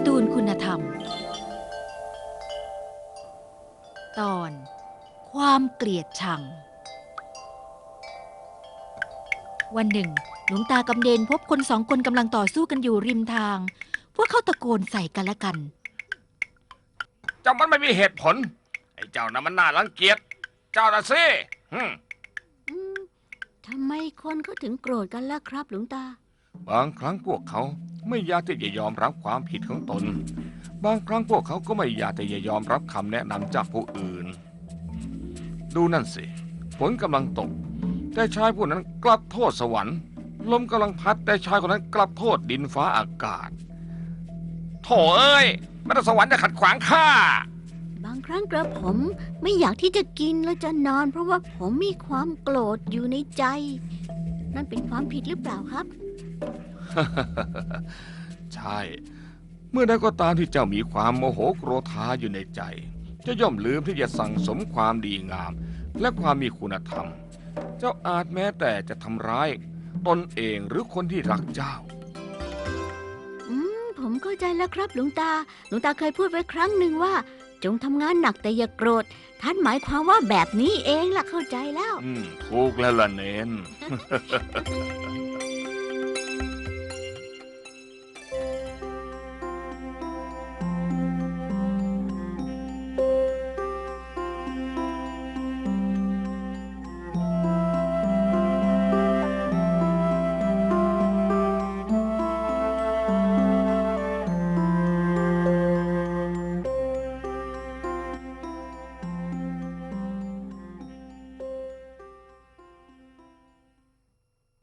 ร์ตูนคุณธรรม ตอน ความเกลียดชัง วันหนึ่ง หลวงตากำเดนพบคนสองคนกำลังต่อสู้กันอยู่ริมทาง พวกเขาตะโกนใส่กันและกัน เจ้ามันไม่มีเหตุผล ไอ้เจ้านะมันน่ารังเกียจ เจ้านะสิทำไมคนเขาถึงโกรธกันล่ะครับ หลวงตา บางครั้งพวกเขาไม่อยากที่จะยอมรับความผิดของตน บางครั้งพวกเขาก็ไม่อยากที่จะยอมรับคำแนะนำจากผู้อื่น ดูนั่นสิฝนกำลังตก แต่ชายผู้นั้นกลับโทษสวรรค์ลมกำลังพัดแต่ชายคนนั้นกลับโทษดินฟ้าอากาศโถเอ้ยม่ต้องสวรรค์จะขัดขวางข้าบางครั้งกระผมไม่อยากที่จะกินและจะนอน เพราะว่าผมมีความโกรธอยู่ในใจ นั่นเป็นความผิดหรือเปล่าครับ ใช่ เมื่อใดก็ตามที่เจ้ามีความโมโหโกรธาอยู่ในใจ จะย่อมลืมที่จะสั่งสมความดีงาม และความมีคุณธรรม เจ้าอาจแม้แต่จะทำร้ายตนเองหรือคนที่รักเจ้า อืม ผมเข้าใจแล้วครับหลวงตา หลวงตาเคยพูดไว้ครั้งหนึ่งว่า จงทำงานหนักแต่อย่าโกรธ ท่านหมายความว่าแบบนี้เองล่ะเข้าใจแล้ว อืม ถูกแล้วล่ะเนน